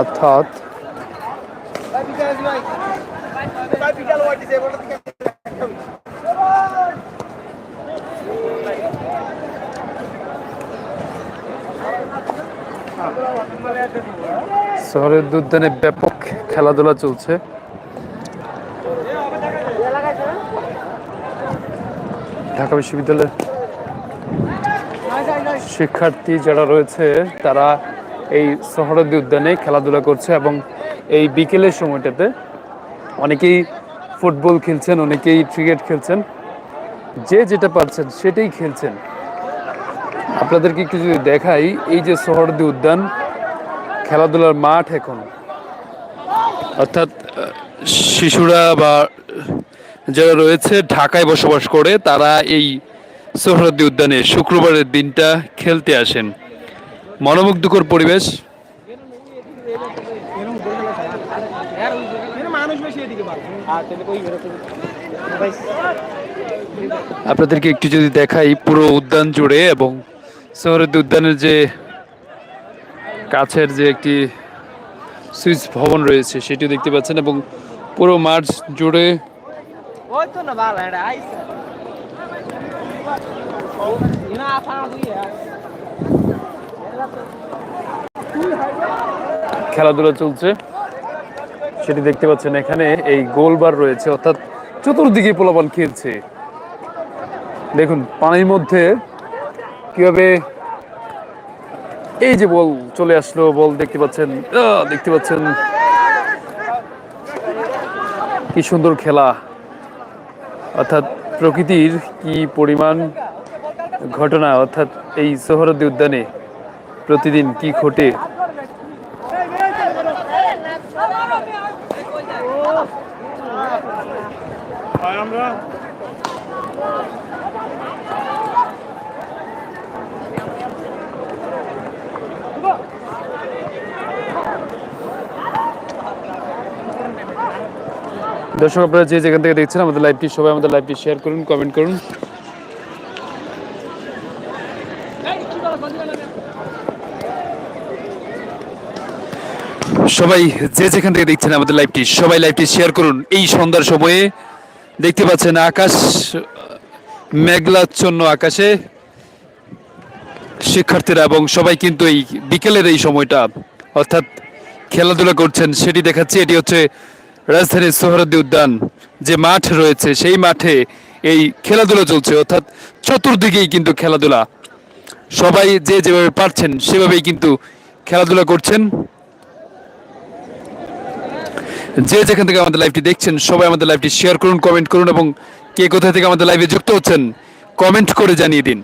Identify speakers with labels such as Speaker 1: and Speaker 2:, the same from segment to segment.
Speaker 1: অর্থাৎ শহরের উদ্যানে ব্যাপক খেলাধুলা চলছে। ঢাকা বিশ্ববিদ্যালয়ের শিক্ষার্থী যারা রয়েছে তারা এই শহরদি উদ্যানে খেলাধুলা করছে এবং এই বিকেলের সময়টাতে অনেকেই ফুটবল খেলছেন, অনেকেই ক্রিকেট খেলছেন। যে যেটা পারছেন সেটাই খেলছেন। আপনাদেরকে একটু যদি দেখাই, এই যে শহরদি উদ্যান, খেলাধুলার মাঠ এখন। অর্থাৎ শিশুরা বা যারা রয়েছে ঢাকায় বসবাস করে, তারা এই সোহরাদ্দি উদ্যানে শুক্রবারের দিনটা খেলতে আসেন। মনোমুগ্ধকর পরিবেশ। আপনাদেরকে একটু যদি দেখাই পুরো উদ্যান জুড়ে এবং সোহরাদ্দি উদ্যানের যে কাছের যে একটি সুইচ ভবন রয়েছে, সেটিও দেখতে পাচ্ছেন এবং পুরো মার্চ জুড়ে
Speaker 2: না
Speaker 1: খেলাধুলা চলছে। সেটি দেখতে পাচ্ছেন এখানে এই গোলবার রয়েছে, অর্থাৎ চতুর্দিকে পোলাপান খেলছে। দেখুন, পানির মধ্যে কীভাবে এই যে বল চলে আসলো, বল দেখতে পাচ্ছেন দেখতে পাচ্ছেন কি সুন্দর খেলা। অর্থাৎ প্রকৃতির কি পরিমাণ ঘটনা, অর্থাৎ এই সোহরদ্দি উদ্যানে প্রতিদিন কি ঘটে? দর্শক, আপনারা যে যেখান থেকে দেখছেন, আমাদের লাইভটি সবাই আমাদের লাইভটি শেয়ার করুন কমেন্ট করুন। সবাই যে যেখান থেকে দেখছেন আমাদের লাইভটি সবাই লাইভটি শেয়ার করুন। এই সন্ধ্যার সময়ে দেখতে পাচ্ছেন আকাশ মেঘলাচ্ছন্ন আকাশে শিক্ষার্থীরা এবং সবাই কিন্তু এই বিকেলের এই সময়টা অর্থাৎ খেলাধুলা করছেন, সেটি দেখাচ্ছি। এটি হচ্ছে রাজধানীর সোহরাদ্দি উদ্যান, যে মাঠ রয়েছে, সেই মাঠে এই খেলাধুলা চলছে। অর্থাৎ চতুর্দিকেই কিন্তু খেলাধুলা। সবাই যে যেভাবে পারছেন, সেভাবেই কিন্তু খেলাধুলা করছেন। যে যেখান থেকে আমাদের লাইভটি দেখছেন সবাই আমাদের লাইভটি শেয়ার করুন কমেন্ট করুন এবং কে কোথা থেকে আমাদের লাইভে যুক্ত হচ্ছেন কমেন্ট করে জানিয়ে দিন।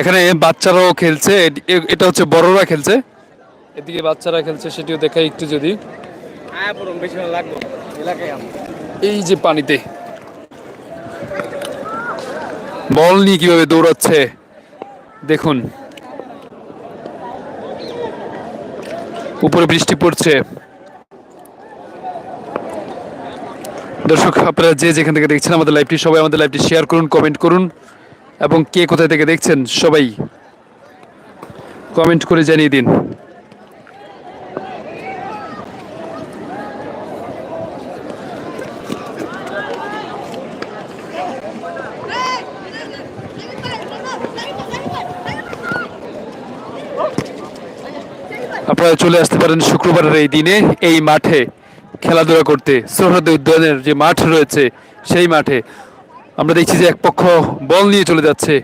Speaker 1: এখানে বাচ্চারাও খেলছে এটা হচ্ছে বড়রা খেলছে। এদিকে বাচ্চারা খেলছে সেটিও দেখাই একটু যদি।
Speaker 2: আয়া পড়ুন বেশি ভালো লাগবে এলাকায় আমি।
Speaker 1: এই যে পানিতে। বল নিয়ে কীভাবে দৌড়াচ্ছে দেখুন। উপরে বৃষ্টি পড়ছে। দর্শক, আপনারা যে যেখান থেকে দেখছেন আমাদের লাইভটি সবাই আমাদের লাইভটি শেয়ার করুন কমেন্ট করুন, এবং কে কোথায় থেকে দেখছেন সবাই কমেন্ট করে জানিয়ে দিন আপনারা চলে আসতে পারেন শুক্রবারের এই দিনে এই মাঠে খেলাধুলা করতে সোহরাদ উদ্যানের যে মাঠ রয়েছে সেই মাঠে আমরা দেখছি যে এক পক্ষ বল নিয়ে চলে যাচ্ছে।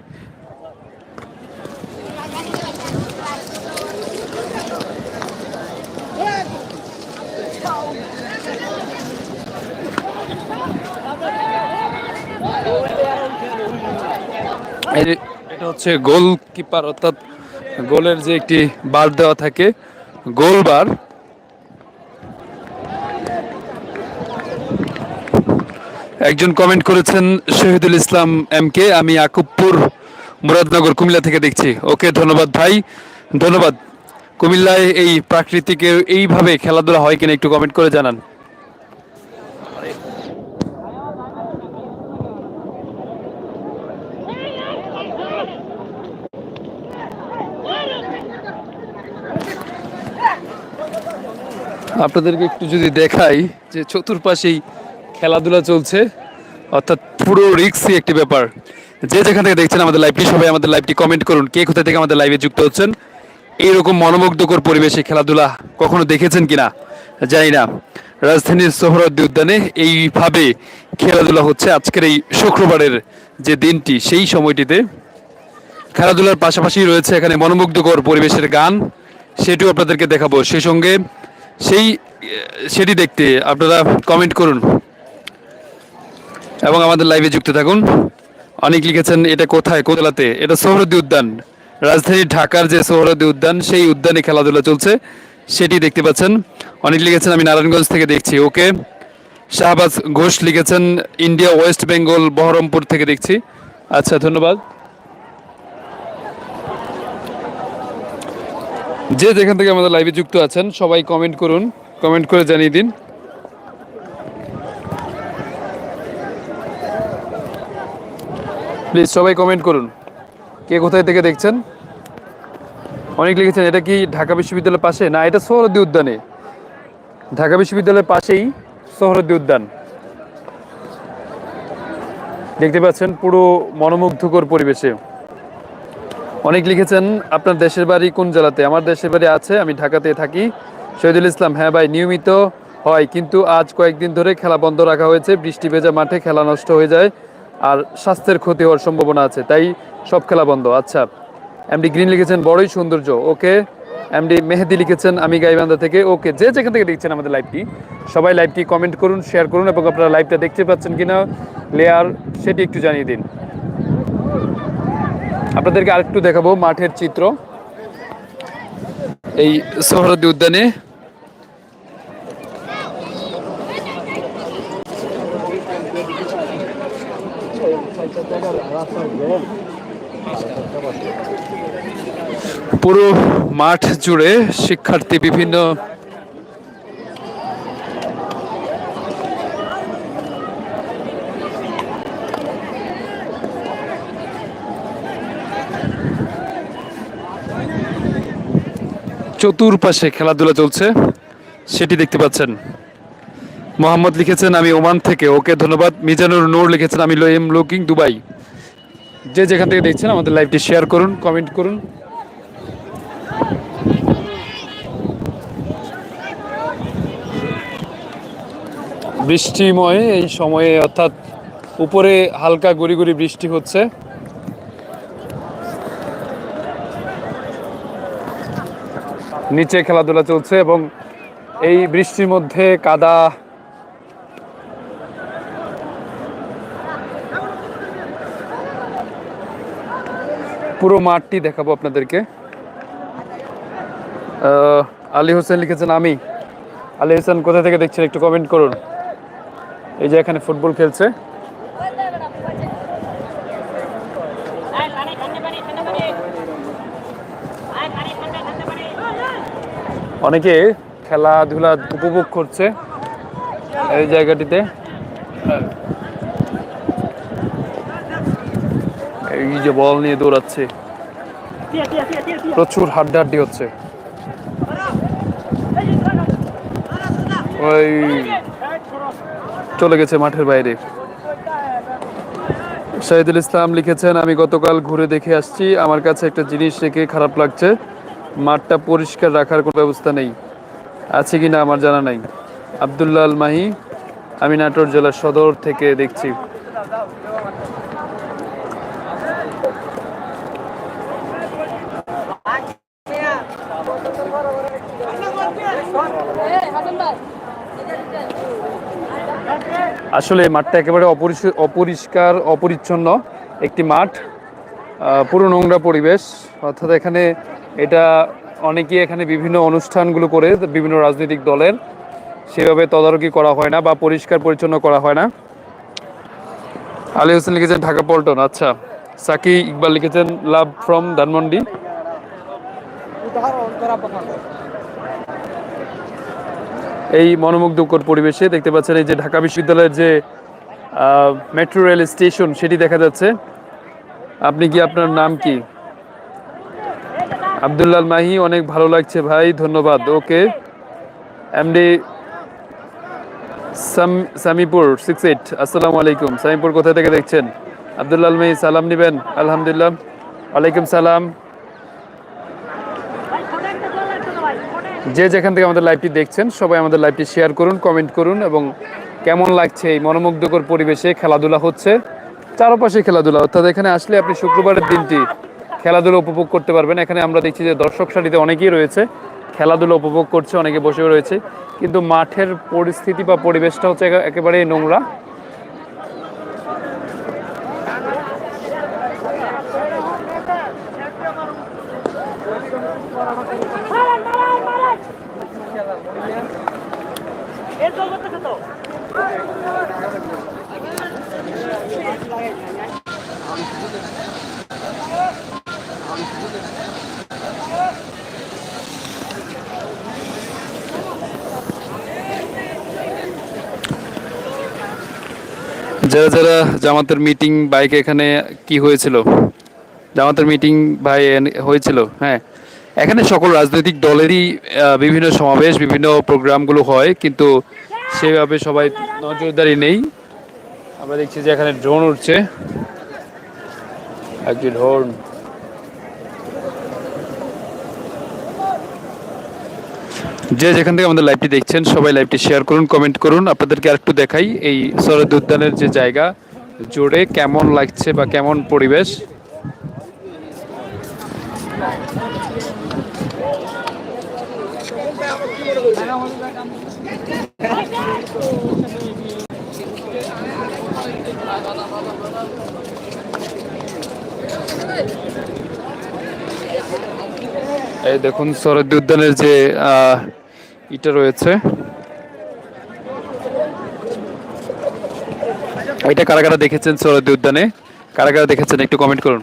Speaker 1: এটা হচ্ছে গোলকিপার অর্থাৎ গোলের যে একটি বার দেওয়া থাকে গোল বার একজন কমেন্ট করেছেন শহীদুল ইসলাম এম কে আমি আকুবপুর মুরাদনগর কুমিল্লা থেকে দেখছি। ওকে, ধন্যবাদ ভাই, ধন্যবাদ। কুমিল্লায় এই প্রাকৃতিকের এইভাবে খেলাধুলা হয় কিনা একটু কমেন্ট করে জানান। আপনাদেরকে একটু যদি দেখাই যে চতুর্পাশেই খেলাধুলা চলছে, অর্থাৎ পুরো রিক্সি একটি ব্যাপার। যে যেখান থেকে দেখছেন আমাদের লাইভটি সবাই আমাদের লাইভটি কমেন্ট করুন, কে কোথা থেকে আমাদের লাইভে যুক্ত হচ্ছেন। এইরকম মনোমুগ্ধকর পরিবেশে খেলাধুলা কখনো দেখেছেন কিনা? জানি না। রাজধানীর সোহরদ্দি উদ্যানে এইভাবে খেলাধুলা হচ্ছে। আজকের এই শুক্রবারের যে দিনটি, সেই সময়টিতে খেলাধুলার পাশাপাশি রয়েছে এখানে মনোমুগ্ধকর পরিবেশের গান। সেটিও আপনাদেরকে দেখাবো। সেই সঙ্গে সেই, সেটি দেখতে আপনারা কমেন্ট করুন। এবং আমাদের লাইভে যুক্ত থাকুন। অনেক লিখেছেন, এটা কোথায়? কোথালাতে এটা সোহরদ্দি উদ্যান। রাজধানী ঢাকার যে সোহরদ্দি উদ্যান, সেই উদ্যানে খেলাধুলা চলছে। সেটি দেখতে পাচ্ছেন। অনেক লিখেছেন, আমি নারায়ণগঞ্জ থেকে দেখছি। ওকে। শাহবাজ ঘোষ লিখেছেন, ইন্ডিয়া ওয়েস্ট বেঙ্গল বহরমপুর থেকে দেখছি। আচ্ছা ধন্যবাদ। যে যেখান থেকে আমাদের লাইভে যুক্ত আছেন, সবাই কমেন্ট করুন। কমেন্ট করে জানিয়ে দিন। প্লিজ সবাই কমেন্ট করুন। কে কোথায় থেকে দেখছেন? অনেক লিখেছেন, এটা কি ঢাকা বিশ্ববিদ্যালয়ের পাশে? না, এটা সোহরদ্দি উদ্যানে। ঢাকা বিশ্ববিদ্যালয়ের পাশেই সোহরদ্দি উদ্যান। দেখতে পাচ্ছেন পুরো মনোমুগ্ধকর পরিবেশে। অনেক লিখেছেন, আপনার দেশের বাড়ি কোন জেলাতে? আমার দেশের বাড়ি আছে, আমি ঢাকাতে থাকি। শহীদুল ইসলাম হ্যাঁ ভাই, নিয়মিত হয়, কিন্তু আজ কয়েকদিন ধরে খেলা বন্ধ রাখা হয়েছে, বৃষ্টি ভেজা মাঠে খেলা নষ্ট হয়ে যায় আর স্বাস্থ্যের ক্ষতি হওয়ার সম্ভাবনা আছে, তাই সব খেলা বন্ধ। আচ্ছা এমডি গ্রিন লিখেছেন, বড়ই সৌন্দর্য। ওকে, এমডি মেহেদি লিখেছেন, আমি গাইবান্ধা থেকে। ওকে, যে যেখান থেকে দেখছেন আমাদের লাইভটি, সবাই লাইভটি কমেন্ট করুন, শেয়ার করুন এবং আপনারা লাইভটা দেখতে পাচ্ছেন কিনা, লেয়ার সেটি একটু জানিয়ে দিন। আপনাদেরকে আরেকটু দেখাবো মাঠের চিত্র। এই সোহরদ্দি উদ্যানে। পুরো মাঠ জুড়ে শিক্ষার্থী বিভিন্ন চতুর্পাশে খেলাধুলা চলছে, সেটি দেখতে পাচ্ছেন। মোহাম্মদ লিখেছেন, আমি ওমান থেকে। ওকে ধন্যবাদ। মিজানুর নূর লিখেছেন, আমি এম লুকিং, দুবাই। যে যেখান থেকে দেখছেন, আমাদের লাইভটি শেয়ার করুন, কমেন্ট করুন। বৃষ্টিময় এই সময়ে, অর্থাৎ উপরে হালকা গড়ি গড়ি বৃষ্টি হচ্ছে। নিচে খেলাধুলা চলছে এবং এই বৃষ্টির মধ্যে কাদা পুরো মাঠটি দেখাবো আপনাদেরকে। আলী হোসেন লিখেছেন, আমি। আলী হোসেন কোথা থেকে দেখছেন একটু কমেন্ট করুন। এই যে এখানে ফুটবল খেলছে। অনেকে খেলাধুলা উপভোগ করছে এই জায়গাটিতে। এই যে বল নিয়ে দৌড়াচ্ছে। প্রচুর হাড্ডাহাড্ডি হচ্ছে। ওই চলে গেছে মাঠের বাইরে। শাহিদুল ইসলাম লিখেছেন, আমি গতকাল ঘুরে দেখে আসছি। আমার কাছে একটা জিনিস রেখে খারাপ লাগছে। মাঠটা পরিষ্কার রাখার কোনো ব্যবস্থা নেই। আছে কি না আমার জানা নাই। আবদুল্লাহ আল মাহি আমি নাটোর জেলার সদর থেকে দেখছি। আসলে মাঠটা একেবারে অপরিষ- অপরিষ্কার, অপরিচ্ছন্ন একটি মাঠ পুরো নোংরা পরিবেশ। অর্থাৎ এখানে এটা অনেকেই এখানে বিভিন্ন অনুষ্ঠানগুলো করে বিভিন্ন রাজনৈতিক দলের। সেভাবে তদারকি করা হয় না বা পরিষ্কার পরিচ্ছন্ন করা হয় না। আলী হোসেন লিখেছেন ঢাকা পল্টন আচ্ছা। সাকি ইকবাল লিখেছেন লাভ ফ্রম ধানমন্ডি। এই মনোমুগ্ধকর পরিবেশে দেখতে পাচ্ছেন এই যে ঢাকা বিশ্ববিদ্যালয়ের যে মেট্রো রেল স্টেশন সেটি দেখা যাচ্ছে। আপনি কি আপনার নাম কি? আবদুল্লাল মাহি, অনেক ভালো লাগছে ভাই, ধন্যবাদ। ওকে এমডি সাম, সামিপুর সিক্স এইট আসসালামু আলাইকুম। সামিপুর কোথা থেকে দেখছেন? আব্দুল্লাহ আলমী সালাম নেবেন, আলহামদুলিল্লাহ। ওয়ালাইকুম সালাম। যে যেখান থেকে আমাদের লাইভটি দেখছেন, সবাই আমাদের লাইভটি শেয়ার করুন কমেন্ট করুন এবং কেমন লাগছে এই মনোমুগ্ধকর পরিবেশে খেলাধুলা হচ্ছে? চারপাশে খেলাধুলা, অর্থাৎ এখানে আসলে আপনি শুক্রবারের দিনটি খেলাধুলা উপভোগ করতে পারবেন। এখানে আমরা দেখছি যে দর্শক সারিতে অনেকেই রয়েছে। খেলাধুলো উপভোগ করছে, অনেকে বসেও রয়েছে। কিন্তু মাঠের পরিস্থিতি বা পরিবেশটা হচ্ছে একেবারেই নোংরা। যারা যারা জামাতের মিটিং বাইকে এখানে কি হয়েছিল? জামাতের মিটিং ভাই হয়েছিল হ্যাঁ। এখানে সকল রাজনৈতিক দলেরই বিভিন্ন সমাবেশ, বিভিন্ন প্রোগ্রামগুলো হয়, কিন্তু সেভাবে সবাই নজরদারি নেই। আমরা দেখছি যে এখানে ড্রোন উঠছে। একটি ড্রোন যে যেখান থেকে আমাদের লাইভটি দেখছেন, সবাই লাইভটি শেয়ার করুন কমেন্ট করুন। আপনাদেরকে আরেকটু দেখাই, এই শরৎ উদ্যানের যে জায়গা জুড়ে কেমন লাগছে বা কেমন পরিবেশ? এই দেখুন শরৎ উদ্যানের যে ইটা রয়েছে। এটা কারা কারা দেখেছেন শরৎ উদ্যানে? কারা কারা দেখেছেন একটু কমেন্ট করুন।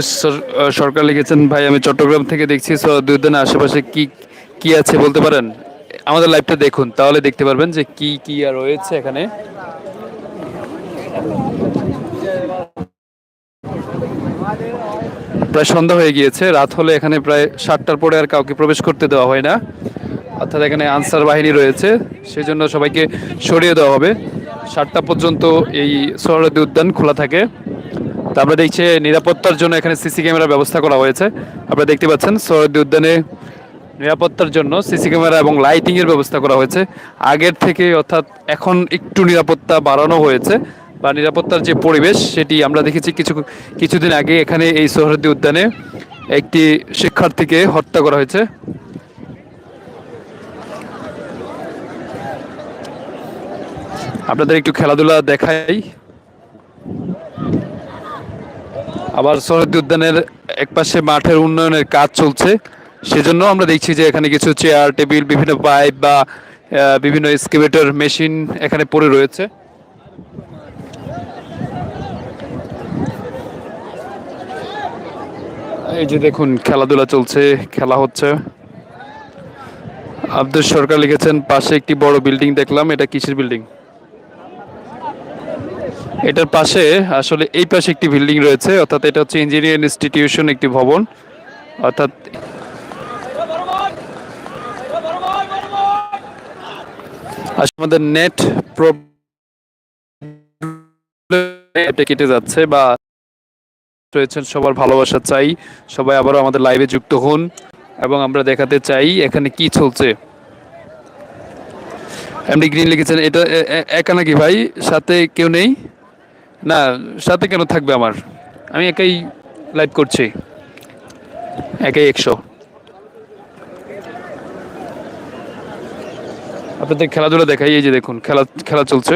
Speaker 1: সর- সরকার লিখেছেন, ভাই, আমি চট্টগ্রাম থেকে দেখছি শরৎ উদ্যানের আশেপাশে কি কি আছে বলতে পারেন? আমাদের লাইভটা দেখুন, তাহলে দেখতে পারবেন যে কি কি আর রয়েছে এখানে। প্রায় সন্ধ্যা হয়ে গিয়েছে। রাত হলে এখানে প্রায় সাতটার পরে আর কাউকে প্রবেশ করতে দেওয়া হয় না। অর্থাৎ এখানে আনসার বাহিনী রয়েছে। সেই জন্য সবাইকে সরিয়ে দেওয়া হবে। সাতটা পর্যন্ত এই সরহদি উদ্যান খোলা থাকে। তা আমরা দেখছি নিরাপত্তার জন্য এখানে সিসি ক্যামেরার ব্যবস্থা করা হয়েছে। আপনারা দেখতে পাচ্ছেন সরহদি উদ্যানে নিরাপত্তার জন্য সিসি ক্যামেরা এবং লাইটিংয়ের ব্যবস্থা করা হয়েছে। আগের থেকে অর্থাৎ এখন একটু নিরাপত্তা বাড়ানো হয়েছে। বা নিরাপত্তার যে পরিবেশ, সেটি আমরা দেখেছি কিছু, কিছুদিন আগে এখানে এই সোহরদি উদ্যানে একটি শিক্ষার্থীকে হত্যা করা হয়েছে। আপনাদের একটু খেলাধুলা দেখাই। আবার সরহদি উদ্যানের একপাশে মাঠের উন্নয়নের কাজ চলছে। সেজন্য আমরা দেখছি যে এখানে কিছু চেয়ার, টেবিল, বিভিন্ন পাইপ বা বিভিন্ন এক্সকেভেটর, মেশিন এখানে পড়ে রয়েছে। এই যে দেখুন, খেলাধুলা চলছে, খেলা হচ্ছে। আব্দুল সরকার লিখেছেন, পাশে একটি বড় বিল্ডিং দেখলাম, এটা কিসের বিল্ডিং? এটার পাশে আসলে এই পাশে একটি বিল্ডিং রয়েছে, অর্থাৎ এটা হচ্ছে ইঞ্জিনিয়ারিং ইনস্টিটিউশন, একটি ভবন। অর্থাৎ আমাদের নেট প্রবলেম কেটে যাচ্ছে বা রয়েছেন, সবার ভালোবাসা চাই। সবাই আবারও আমাদের লাইভে যুক্ত হন এবং আমরা দেখাতে চাই এখানে কি চলছে। এমডি গ্রিন লিখেছেন, এটা একা নাকি ভাই? সাথে কেউ নেই? না, সাথে কেন থাকবে আমার? আমি একাই লাইভ করছি। একাই একশো। আপনাদের খেলাধুলা দেখাই, এই যে দেখুন, খেলা খেলা চলছে।